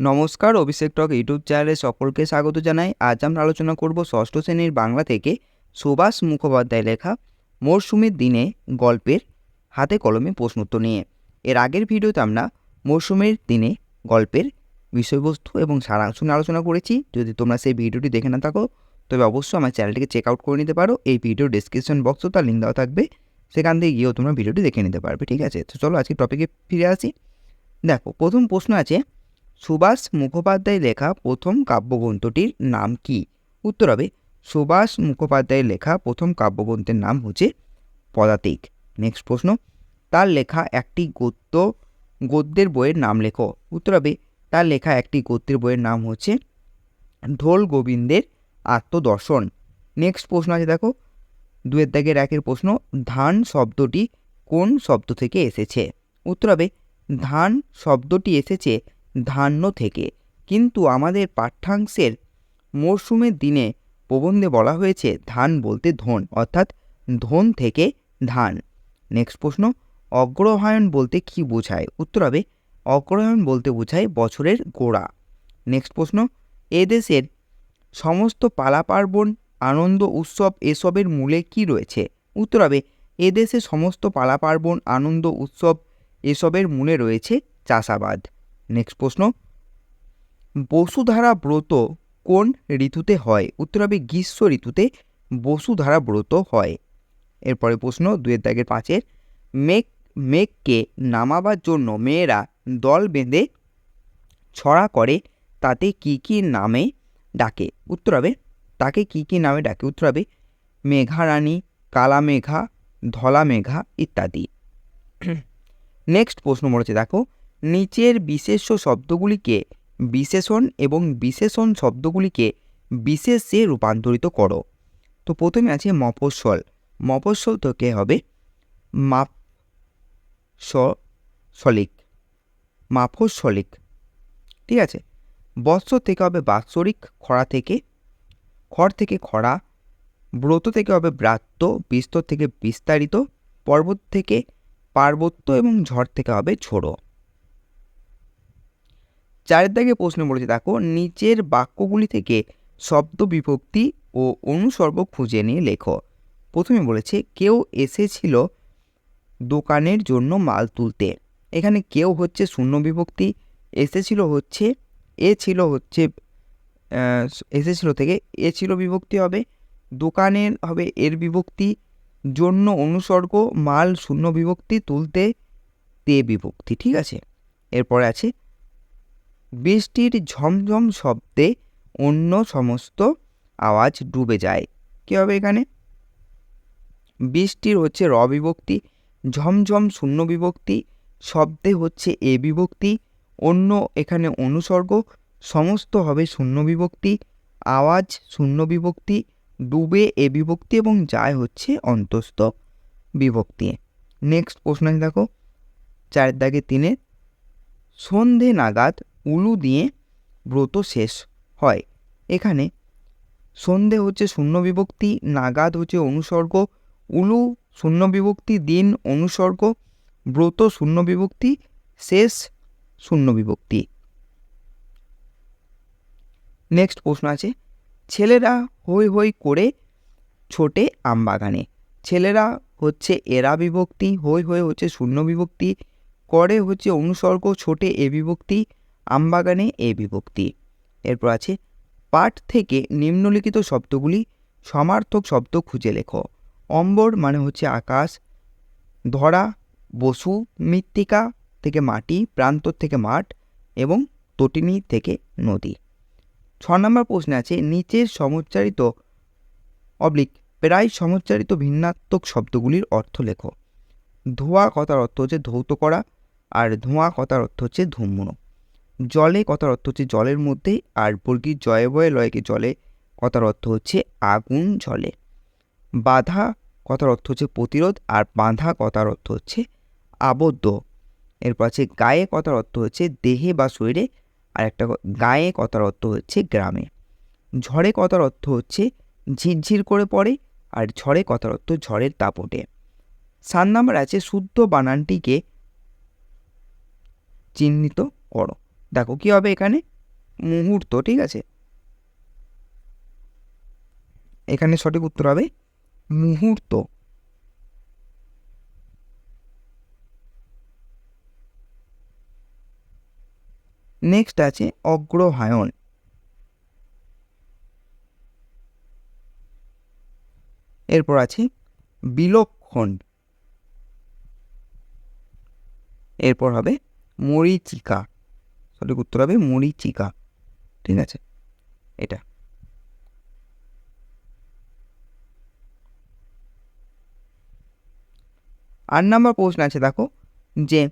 নমস্কার, অভিষেক টক ইউটিউব চ্যানেলে সকলকে স্বাগত জানাই। আজ আমরা আলোচনা করব ষষ্ঠ শ্রেণির বাংলা থেকে সুভাষ মুখোপাধ্যায় লেখা মরশুমের দিনে গল্পের হাতে কলমে প্রশ্নোত্তর নিয়ে। এর আগের ভিডিওতে আমরা মরশুমের দিনে গল্পের বিষয়বস্তু এবং সারাংশ নিয়ে আলোচনা করেছি। যদি তোমরা সেই ভিডিওটি দেখে না থাকো, তবে অবশ্যই আমার চ্যানেলটিকে চেক আউট করে নিতে পারো। এই ভিডিওর ডিসক্রিপশন বক্সও তার লিঙ্ক দেওয়া থাকবে। সেখান থেকে গিয়েও তোমরা ভিডিওটি দেখে নিতে পারবে, ঠিক আছে? তো চলো আজকে টপিকে ফিরে আসি। দেখো, প্রথম প্রশ্ন আছে সুভাষ মুখোপাধ্যায় লেখা প্রথম কাব্যগ্রন্থটির নাম কি? উত্তর হবে, সুভাষ মুখোপাধ্যায়ের লেখা প্রথম কাব্যগ্রন্থের নাম হচ্ছে পদাতিক। নেক্সট প্রশ্ন, তার লেখা একটি গদ্য, গদ্যের বইয়ের নাম লেখো। উত্তর হবে, তার লেখা একটি গদ্যের বইয়ের নাম হচ্ছে ঢোল গোবিন্দের আত্মদর্শন। নেক্সট প্রশ্ন আছে দেখো, দুয়ের দাগের একের প্রশ্ন, ধান শব্দটি কোন শব্দ থেকে এসেছে? উত্তর হবে, ধান শব্দটি এসেছে ধান্য থেকে। কিন্তু আমাদের পাঠ্যাংশের মরশুমের দিনে প্রবন্ধে বলা হয়েছে, ধান বলতে ধন, অর্থাৎ ধন থেকে ধান। নেক্সট প্রশ্ন, অগ্রহায়ণ বলতে কি বোঝায়? উত্তর হবে, অগ্রহায়ণ বলতে বোঝায় বছরের গোড়া। নেক্সট প্রশ্ন, এদেশের সমস্ত পালা পার্বণ আনন্দ, উৎসব এসবের মূলে কি রয়েছে? উত্তর হবে এদেশে সমস্ত পালা পার্বণ আনন্দ, উৎসব এসবের মূলে রয়েছে চাষাবাদ। নেক্সট প্রশ্ন। বসুধারা ব্রত কোন ঋতুতে হয়? উত্তর হবে গ্রীষ্ম ঋতুতে বসুধারা ব্রত হয়। এরপরে প্রশ্ন, দুয়ের দাগের পাঁচের। মেঘ, মেঘকে নামাবার জন্য মেয়েরা দল বেঁধে ছড়া করে, তাতে কি কি নামে ডাকে? উত্তর হবে, তাকে কি কি নামে ডাকে? উত্তর হবে, মেঘারানী কালা মেঘা ধলা মেঘা ইত্যাদি। নেক্সট প্রশ্ন মরেছে দেখো। নিচের বিশেষ্য শব্দগুলিকে বিশেষণ এবং বিশেষণ শব্দগুলিকে বিশেষে রূপান্তরিত করো। তো প্রথমে আছে মফস্বল। মফস্বল থেকে হবে? মাপ সলিক মাফস্বলিক ঠিক আছে? বৎসর থেকে হবে বাৎসরিক, খরা থেকে। খড় থেকে খরা। ব্রত থেকে হবে ব্রাত্য, বিস্তর থেকে বিস্তারিত। পর্বত থেকে পার্বত্য এবং ঝড় থেকে হবে ঝোড়ো। চারের দাগে প্রশ্ন বলেছে, দেখো, নিচের বাক্যগুলি থেকে শব্দ বিভক্তি ও অনুসর্গ খুঁজে নিয়ে লেখো। প্রথমে বলেছে, কেউ এসেছিল দোকানের জন্য মাল তুলতে। এখানে কেউ হচ্ছে শূন্য বিভক্তি, এসেছিল হচ্ছে, এ ছিল হচ্ছে এসেছিল থেকে এ ছিল বিভক্তি হবে, দোকানের হবে এর বিভক্তি, জন্য অনুসর্গ, মাল শূন্য বিভক্তি, তুলতে তে বিভক্তি। ঠিক আছে? এরপরে আছে বৃষ্টির ঝমঝম শব্দে অন্য সমস্ত আওয়াজ ডুবে যায়। কী হবে এখানে? বৃষ্টির হচ্ছে র বিভক্তি, ঝমঝম শূন্য বিভক্তি, শব্দে হচ্ছে এ বিভক্তি, অন্য এখানে অনুসর্গ, সমস্ত হবে শূন্য বিভক্তি, আওয়াজ শূন্য বিভক্তি, ডুবে এ বিভক্তি এবং যায় হচ্ছে অন্তস্থ বিভক্তি। নেক্সট প্রশ্ন দেখো, চারের দাগে তিনে সন্ধে নাগাদ উলু দিয়ে ব্রত শেষ হয়। এখানে সন্ধে হচ্ছে শূন্য বিভক্তি, নাগাদ হচ্ছে অনুসর্গ, উলু শূন্য বিভক্তি, দিন অনুসর্গ, ব্রত শূন্য বিভক্তি, শেষ শূন্য বিভক্তি। নেক্সট প্রশ্ন আছে, ছেলেরা হই হই করে ছোটে আমবাগানে ছেলেরা হচ্ছে এরা বিভক্তি হই হই হচ্ছে শূন্য বিভক্তি, করে হচ্ছে অনুসর্গ, ছোটে এ বিভক্তি আমবাগানে এ বিভক্তি। এরপর আছে, পাঠ থেকে নিম্নলিখিত শব্দগুলি সমার্থক শব্দ খুঁজে লেখো। অম্বর মানে হচ্ছে আকাশ, ধরা বসু, মৃত্তিকা থেকে মাটি, প্রান্তর থেকে মাঠ এবং তটিনী থেকে নদী। ছ নম্বর প্রশ্নে আছে, নিচের সমুচ্চারিত অবলিক প্রায় সমুচ্চারিত ভিন্নাত্মক শব্দগুলির অর্থ লেখো। ধোয়া কথার অর্থ হচ্ছে ধৌত করা, আর ধোঁয়া কথার অর্থ হচ্ছে ধূম্র জলে কথার অর্থ হচ্ছে জলের মধ্যে, আর বর্গীর জয়ে বয়ে লয়কে জলে, কথার অর্থ হচ্ছে আগুন জলে বাধা, কথার অর্থ হচ্ছে প্রতিরোধ, আর বাঁধা, কথার অর্থ হচ্ছে আবদ্ধ। এরপর আছে গায়ে, কথার অর্থ হচ্ছে দেহে বা শরীরে, আর একটা গায়ে, কথার অর্থ হচ্ছে গ্রামে। ঝড়ে, কথার অর্থ হচ্ছে ঝিরঝির করে পড়ে, আর ঝড়ে, কথার অর্থ ঝড়ের তাপটে সাত নাম্বার আছে, শুদ্ধ বানানটিকে চিহ্নিত করো। দেখো কি হবে এখানে। মুহূর্ত, ঠিক আছে? এখানে সঠিক উত্তর হবে মুহূর্ত। নেক্সট আছে অগ্রহায়ণ। এরপর আছে বিলক্ষণ। এরপর হবে মরিচিকা। সঠিক উত্তর হবে মরিচিকা। ঠিক আছে? এটা। আট নম্বর প্রশ্ন আছে, দেখো, যে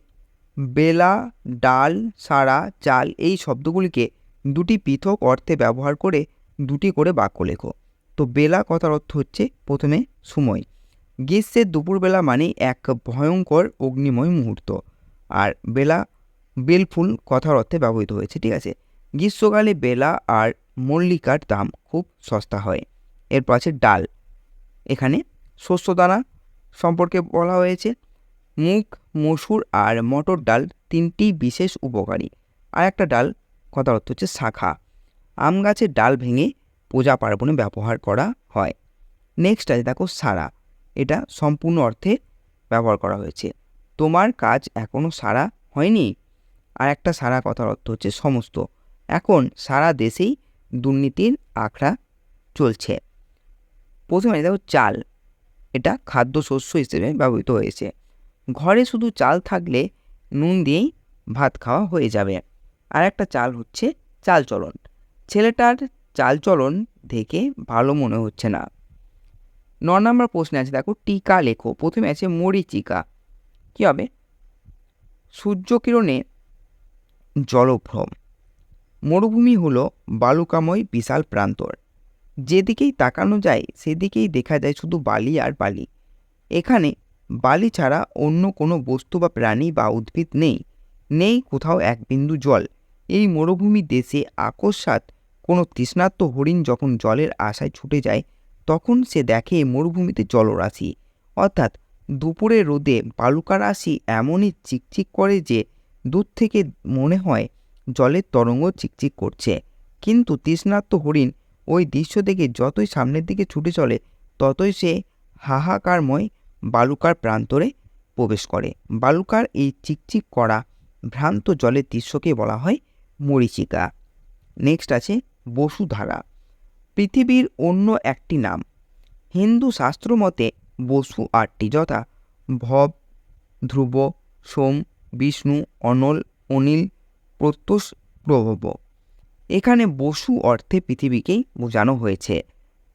বেলা, ডাল, সারা, চাল এই শব্দগুলিকে দুটি পৃথক অর্থে ব্যবহার করে দুটি করে বাক্য লেখো। তো বেলা কথার অর্থ হচ্ছে প্রথমে সময়। গ্রীষ্মের দুপুরবেলা মানে এক ভয়ঙ্কর অগ্নিময় মুহূর্ত। আর বেলা বেলফুল কথার অর্থে ব্যবহৃত হয়েছে, ঠিক আছে? গ্রীষ্মকালে বেলা আর মল্লিকার দাম খুব সস্তা হয়। এরপর আছে ডাল। এখানে শস্য দানা সম্পর্কে বলা হয়েছে। মুগ, মসুর আর মটর ডাল তিনটি বিশেষ উপকারী। আর একটা ডাল কথার অর্থ হচ্ছে শাখা। আম গাছের ডাল ভেঙে পূজা পার্বণে ব্যবহার করা হয়। নেক্সট আছে দেখো সারা। এটা সম্পূর্ণ অর্থে ব্যবহার করা হয়েছে। তোমার কাজ এখনও সারা হয়নি? আর একটা সারা কথার অর্থ হচ্ছে সমস্ত। এখন সারা দেশেই দুর্নীতির আখড়া চলছে। প্রথমে দেখো চাল, এটা খাদ্যশস্য হিসেবে ব্যবহৃত হয়েছে। ঘরে শুধু চাল থাকলে নুন দিয়েই ভাত খাওয়া হয়ে যাবে। আর একটা চাল হচ্ছে চালচলন ছেলেটার চালচলন দেখে ভালো মনে হচ্ছে না। ন নম্বর প্রশ্নে আছে, দেখো টিকা লেখো। প্রথমে আছে মরিচিকা। কী হবে? সূর্যকিরণে জলভ্রম মরুভূমি হল বালুকাময় বিশাল প্রান্তর। যেদিকেই তাকানো যায়, সেদিকেই দেখা যায় শুধু বালি আর বালি। এখানে বালি ছাড়া অন্য কোনো বস্তু বা প্রাণী বা উদ্ভিদ নেই নেই কোথাও এক বিন্দু জল। এই মরুভূমি দেশে আকস্মাৎ কোনো তৃষ্ণার্ত হরিণ যখন জলের আশায় ছুটে যায়, তখন সে দেখে মরুভূমিতে জলরাশি। অর্থাৎ দুপুরে রোদে বালুকা রাশি এমনই চিকচিক করে যে দূর থেকে মনে হয় জলের তরঙ্গ চিকচিক করছে। কিন্তু তৃষ্ণার্ত হরিণ ওই দৃশ্য দেখে যতই সামনের দিকে ছুটে চলে, ততই সে হাহাকারময় বালুকার প্রান্তরে প্রবেশ করে। বালুকার এই চিকচিক করা ভ্রান্ত জলের দৃশ্যকে বলা হয় মরিচিকা। নেক্সট আছে বসুধারা। পৃথিবীর অন্য একটি নাম। হিন্দু শাস্ত্র মতে বসু আটটি, যথা ভব, ধ্রুব, সোম বিষ্ণু, অনল, অনিল, প্রত্যুষ, প্রভব। এখানে বসু অর্থে পৃথিবীকেই বোঝানো হয়েছে।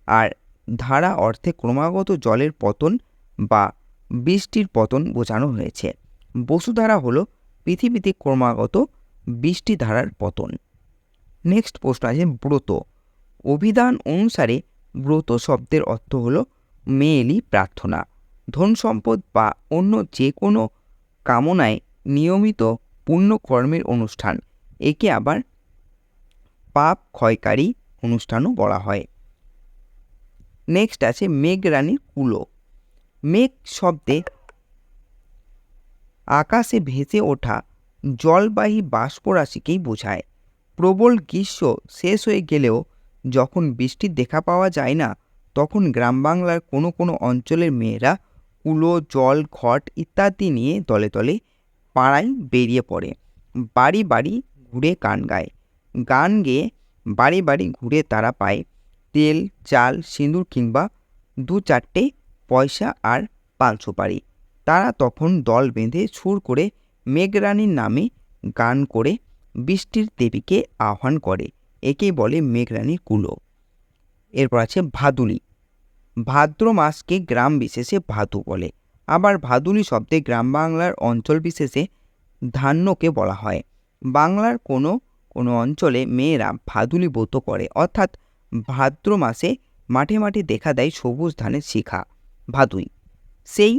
আর ধারা অর্থে ক্রমাগত জলের পতন বা বৃষ্টির পতন বোঝানো হয়েছে। বসুধারা হলো পৃথিবীতে ক্রমাগত বৃষ্টি ধারার পতন। নেক্সট প্রশ্ন আছে ব্রত। অভিধান অনুসারে ব্রত শব্দের অর্থ হলো মেয়েলি প্রার্থনা। ধন সম্পদ বা অন্য যে কোনো কামনায় নিয়মিত পুণ্যকর্মের অনুষ্ঠান। একে আবার পাপ ক্ষয়কারী অনুষ্ঠানও বলা হয়। নেক্সট আছে মেঘরানীর কুলো। মেঘ শব্দে আকাশে ভেসে ওঠা জলবাহী বাষ্পরাশিকেই বোঝায়। প্রবল গ্রীষ্ম শেষ হয়ে গেলেও যখন বৃষ্টির দেখা পাওয়া যায় না, তখন গ্রাম বাংলার কোনো কোনো অঞ্চলের মেয়েরা কুলো, জল ঘট ইত্যাদি নিয়ে দলে দলে পাড়ায় বেরিয়ে পড়ে। বাড়ি বাড়ি ঘুরে গান গায়। গান গেয়ে বাড়ি বাড়ি ঘুরে তারা পায়। তেল, চাল, সিঁদুর কিংবা দু চারটে পয়সা আর পান সুপারি। তারা তখন দল বেঁধে সুর করে মেঘরানীর নামে গান করে বৃষ্টির দেবীকে আহ্বান করে। একেই বলে মেঘরানীর কুলো। এরপর আছে ভাদুলি। ভাদ্র মাসকে গ্রাম বিশেষে ভাদু বলে। আবার ভাদুলি শব্দে গ্রাম বাংলার অঞ্চল বিশেষে ধান্যকে বলা হয়। বাংলার কোনো কোনো অঞ্চলে মেয়েরা ভাদুলি ব্রত করে, অর্থাৎ ভাদ্র মাসে মাঠে মাঠে দেখা দেয় সবুজ ধানের শিখা, ভাদুই। সেই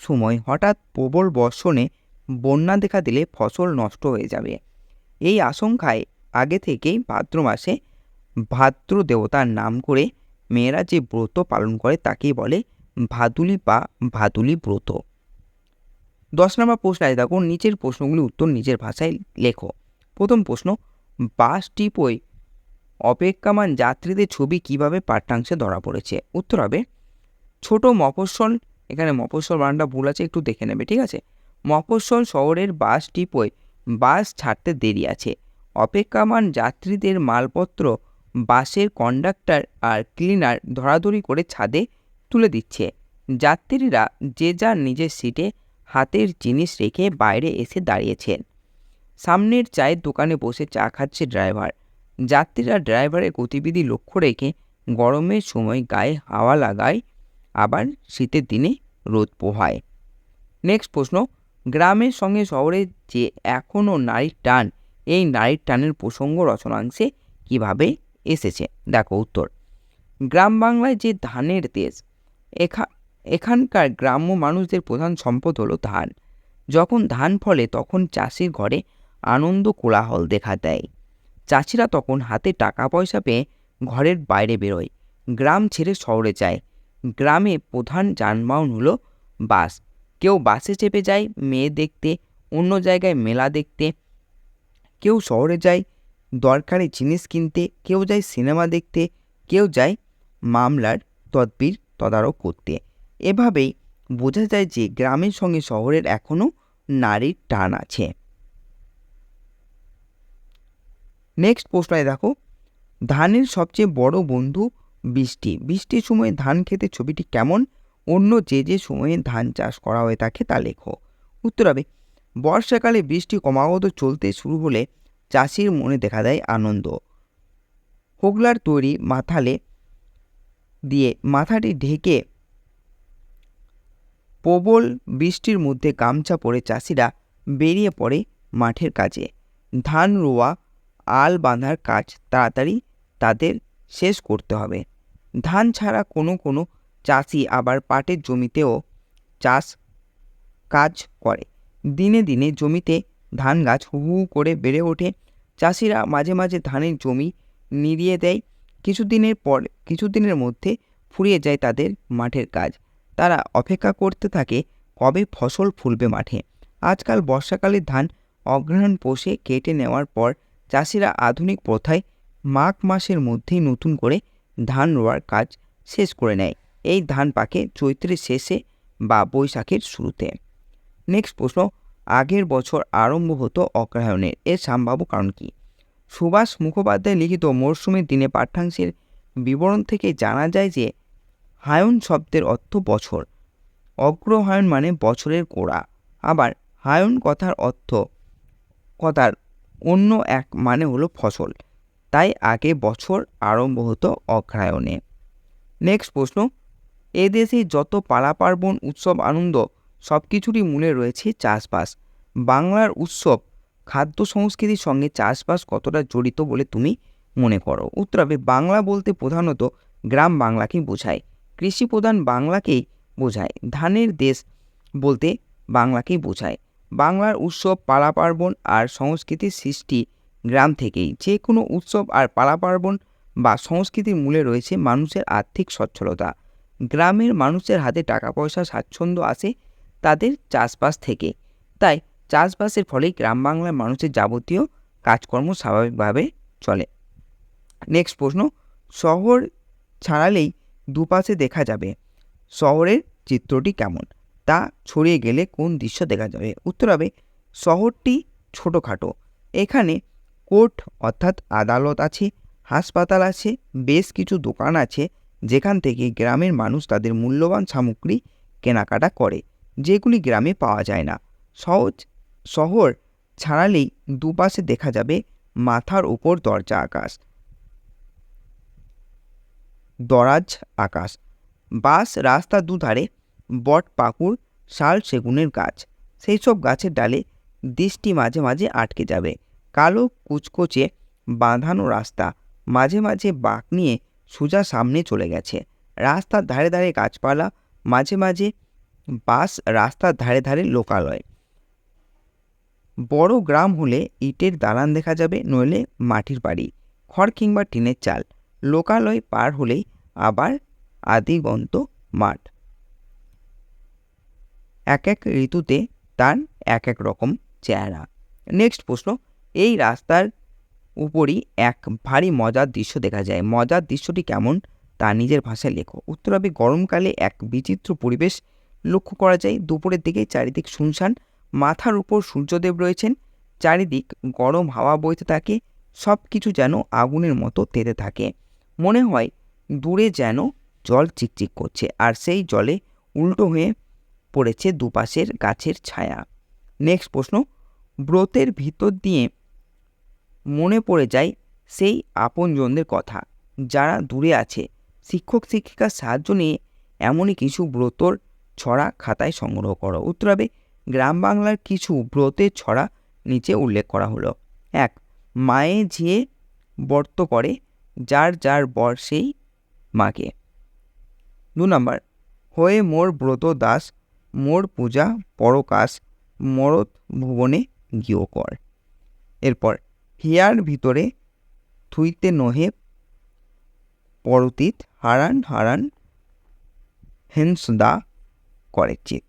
সময় হঠাৎ প্রবল বর্ষণে বন্যা দেখা দিলে ফসল নষ্ট হয়ে যাবে। এই আশঙ্কায় আগে থেকেই ভাদ্র মাসে ভাদ্র দেবতার নাম করে মেয়েরা যে ব্রত পালন করে তাকেই বলে ভাদুলি বা ভাদুলি ব্রত। দশ নম্বর প্রশ্ন আছে, দেখো, নিচের প্রশ্নগুলি উত্তর নিজের ভাষায় লেখো। প্রথম প্রশ্ন বাস ডিপোয় অপেক্ষামান যাত্রীদের ছবি কীভাবে পাঠ্যাংশে ধরা পড়েছে? উত্তর হবে, ছোট মফস্বল, এখানে মফস্বল বানানটা ভুল আছে, একটু দেখে নেবে, ঠিক আছে? মফস্বল শহরের বাস ডিপোয় বাস ছাড়তে দেরি আছে। অপেক্ষামান যাত্রীদের মালপত্র বাসের কন্ডাক্টর আর ক্লিনার ধরাধরি করে ছাদে তুলে দিচ্ছে। যাত্রীরা যে যার নিজের সিটে হাতের জিনিস রেখে বাইরে এসে দাঁড়িয়েছেন। সামনের চায়ের দোকানে বসে চা খাচ্ছে ড্রাইভার। যাত্রীরা ড্রাইভারের গতিবিধি লক্ষ্য রেখে গরমের সময় গায়ে হাওয়া লাগায়, আবার শীতের দিনে রোদ পোহায়। নেক্সট প্রশ্ন, গ্রামের সঙ্গে শহরের যে এখনও নারীর টান, এই নারীর টানের প্রসঙ্গ রচনাংশে কীভাবে এসেছে? দেখো উত্তর। গ্রাম বাংলায় যে ধানের দেশ এখা, এখানকার গ্রাম্য মানুষদের প্রধান সম্পদ হলো ধান। যখন ধান ফলে তখন চাষির ঘরে আনন্দ কোলাহল দেখা দেয়। চাষিরা তখন হাতে টাকা পয়সা পেয়ে ঘরের বাইরে বেরোয়, গ্রাম ছেড়ে শহরে যায়। গ্রামে প্রধান যানবাহন হলো বাস। কেউ বাসে চেপে যায়, মেয়ে দেখতে, অন্য জায়গায় মেলা দেখতে। কেউ শহরে যায়, দরকারি জিনিস কিনতে। কেউ যায় সিনেমা দেখতে। কেউ যায় মামলার তদবির। তদারক করতে। এভাবেই বোঝা যায় যে গ্রামের সঙ্গে শহরের এখনও নারীর টান আছে। নেক্সট প্রশ্নয় দেখো। ধানের সবচেয়ে বড় বন্ধু বৃষ্টি। বৃষ্টির সময় ধান খেতে ছবিটি কেমন? অন্য যে যে সময়ে ধান চাষ করা হয়ে থাকে তা লেখো। উত্তর হবে, বর্ষাকালে বৃষ্টি ক্রমাগত চলতে শুরু হলে চাষির মনে দেখা দেয় আনন্দ। হোগলার তৈরি মাথালে দিয়ে মাথাটি ঢেকে প্রবল বৃষ্টির মধ্যে গামছা পরে চাষিরা বেরিয়ে পড়ে মাঠের কাজে। ধান রোয়া, আল বাঁধার কাজ তাড়াতাড়ি তাদের শেষ করতে হবে। ধান ছাড়া কোনো কোনো চাষি আবার পাটের জমিতেও চাষ কাজ করে। দিনে দিনে জমিতে ধান গাছ হু হু করে বেড়ে ওঠে। চাষিরা মাঝে মাঝে ধানের জমি নিড়িয়ে দেয়। কিছুদিনের পর, কিছুদিনের মধ্যে ফুরিয়ে যায় তাদের মাঠের কাজ। তারা অপেক্ষা করতে থাকে কবে ফসল ফুলবে মাঠে। আজকাল বর্ষাকালের ধান অগ্রহায়ণ পোষে কেটে নেওয়ার পর চাষিরা আধুনিক প্রথায় মাঘ মাসের মধ্যেই নতুন করে ধান রোয়ার কাজ শেষ করে নেয়। এই ধান পাকে চৈত্রের শেষে বা বৈশাখের শুরুতে। নেক্সট প্রশ্ন, আগের বছর আরম্ভ হতো অগ্রহায়ণের। এর সম্ভাব্য কারণ কি? সুভাষ মুখোপাধ্যায় লিখিত মরশুমের দিনে পাঠ্যাংশের বিবরণ থেকে জানা যায় যে, হায়ন শব্দের অর্থ বছর, অগ্রহায়ণ মানে বছরের গোড়া। আবার হায়ন কথার অর্থ, কথার অন্য এক মানে হলো ফসল। তাই আগে বছর, আরম্ভ হতো অগ্রহায়ণে। নেক্সট প্রশ্ন এদেশে যত পালা পার্বণ উৎসব, আনন্দ সব কিছুরই মূলে রয়েছে চাষবাস। বাংলার উৎসব খাদ্য সংস্কৃতির সঙ্গে চাষবাস কতটা জড়িত বলে তুমি মনে করো? উত্তর হবে বাংলা বলতে প্রধানত গ্রাম বাংলাকেই বোঝায়, কৃষি প্রধান বাংলাকেই বোঝায়, ধানের দেশ বলতে বাংলাকেই বোঝায়। বাংলার উৎসব পালা পার্বণ আর সংস্কৃতির সৃষ্টি গ্রাম থেকেই। যে কোনো উৎসব আর পালা পার্বণ বা সংস্কৃতির মূলে রয়েছে মানুষের আর্থিক সচ্ছলতা। গ্রামের মানুষের হাতে টাকা পয়সা স্বাচ্ছন্দ্য আসে তাদের চাষবাস থেকে। তাই চাষবাসের ফলেই গ্রাম বাংলার মানুষের যাবতীয় কাজকর্ম স্বাভাবিকভাবে চলে। নেক্সট প্রশ্ন, শহর ছাড়ালেই দুপাশে দেখা যাবে। শহরের চিত্রটি কেমন? তা ছড়িয়ে গেলে কোন দৃশ্য দেখা যাবে? উত্তর হবে, শহরটি ছোটোখাটো। এখানে কোর্ট অর্থাৎ আদালত আছে, হাসপাতাল আছে, বেশ কিছু দোকান আছে, যেখান থেকে গ্রামের মানুষ তাদের মূল্যবান সামগ্রী কেনাকাটা করে, যেগুলি গ্রামে পাওয়া যায় না। সহজ শহর ছাড়ালেই দুপাশে দেখা যাবে মাথার উপর দরজা আকাশ। দরাজ আকাশ। বাস রাস্তার দুধারে, বট পাকুড়, শাল সেগুনের গাছ। সেই সব গাছের ডালে দৃষ্টি মাঝে মাঝে আটকে যাবে। কালো কুচকোচে বাঁধানো রাস্তা মাঝে মাঝে বাঁক নিয়ে সোজা সামনে চলে গেছে। রাস্তার ধারে ধারে গাছপালা, মাঝে মাঝে বাস রাস্তার ধারে ধারে লোকালয়। বড় গ্রাম হলে ইটের দালান দেখা যাবে, নইলে মাটির বাড়ি, খড় কিংবা টিনের চাল। লোকালয় পার হলেই আবার আদিগন্ত মাঠ। এক এক ঋতুতে তার এক এক রকম চেহারা। নেক্সট প্রশ্ন, এই রাস্তার উপরই এক ভারী মজার দৃশ্য দেখা যায়। মজার দৃশ্যটি কেমন তা নিজের ভাষায় লেখো। উত্তর হবে, গরমকালে এক বিচিত্র পরিবেশ লক্ষ্য করা যায়। দুপুরের দিকে চারিদিক শুনশান মাথার উপর সূর্যদেব রয়েছেন, চারিদিক গরম হাওয়া বইতে থাকে সব কিছু যেন আগুনের মতো তেতে থাকে। মনে হয় দূরে যেন জল চিকচিক করছে, আর সেই জলে উল্টো হয়ে পড়েছে দুপাশের গাছের ছায়া। নেক্সট প্রশ্ন, ব্রতের ভিতর দিয়ে মনে পড়ে যায় সেই আপনজনদের কথা। যারা দূরে আছে, শিক্ষক, শিক্ষিকার সাহায্য নিয়ে এমনই কিছু ব্রতর ছড়া খাতায় সংগ্রহ করো। উত্তর হবে গ্রাম বাংলার কিছু ব্রতের ছড়া নিচে উল্লেখ করা হলো। এক, মায়ে ঝিয়ে বর্ত করে, যার যার বর সেই মাকে। দু নম্বর, হয়ে মোর ব্রত দাস, মোর পূজা পরকাশ মরত ভুবনে গিয়ে কর। এরপর, হিয়ার ভিতরে থুইতে নহে পরতীত হারান হারান হেন্সদা করে চিত।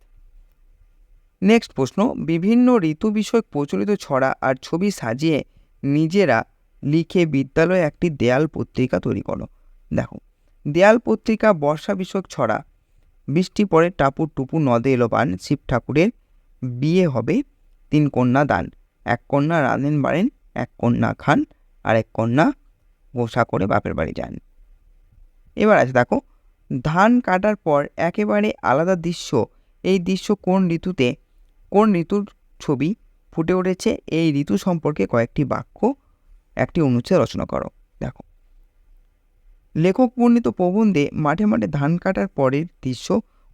নেক্সট প্রশ্ন, বিভিন্ন ঋতু বিষয়ক প্রচলিত ছড়া আর ছবি সাজিয়ে নিজেরা লিখে বিদ্যালয়ে একটি দেয়াল পত্রিকা তৈরি করো। দেখো, দেয়াল পত্রিকা বর্ষা বিষয়ক ছড়া। বৃষ্টি পরে টাপুর টুপু নদে এলো পান, শিব ঠাকুরের বিয়ে হবে তিন কন্যা দান। এক কন্যা রাঁধেন বাড়েন, এক কন্যা খান আর এক কন্যা গোসা করে বাপের বাড়ি যান। এবার আছে দেখো, ধান কাটার পর একেবারে আলাদা দৃশ্য। এই দৃশ্য কোন ঋতুতে কোন ঋতুর ছবি ফুটে উঠেছে? এই ঋতু সম্পর্কে কয়েকটি বাক্য, একটি অনুচ্ছেদ রচনা করো। দেখো। লেখক বর্ণিত প্রবন্ধে মাঠে মাঠে ধান কাটার পরের দৃশ্য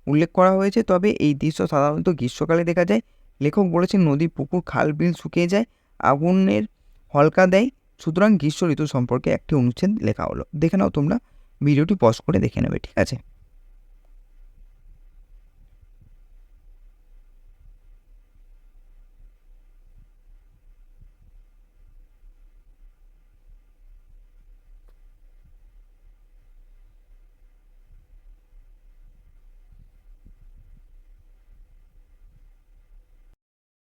উল্লেখ করা হয়েছে, তবে এই দৃশ্য সাধারণত গ্রীষ্মকালে দেখা যায়। লেখক বলেছেন, নদী, পুকুর, খাল, বিল শুকিয়ে যায়, আগুনের হলকা দেয়। সুতরাং গ্রীষ্ম ঋতু সম্পর্কে একটি অনুচ্ছেদ লেখা হলো। দেখে নাও তোমরা, ভিডিওটি পজ করে দেখে নেবে, ঠিক আছে?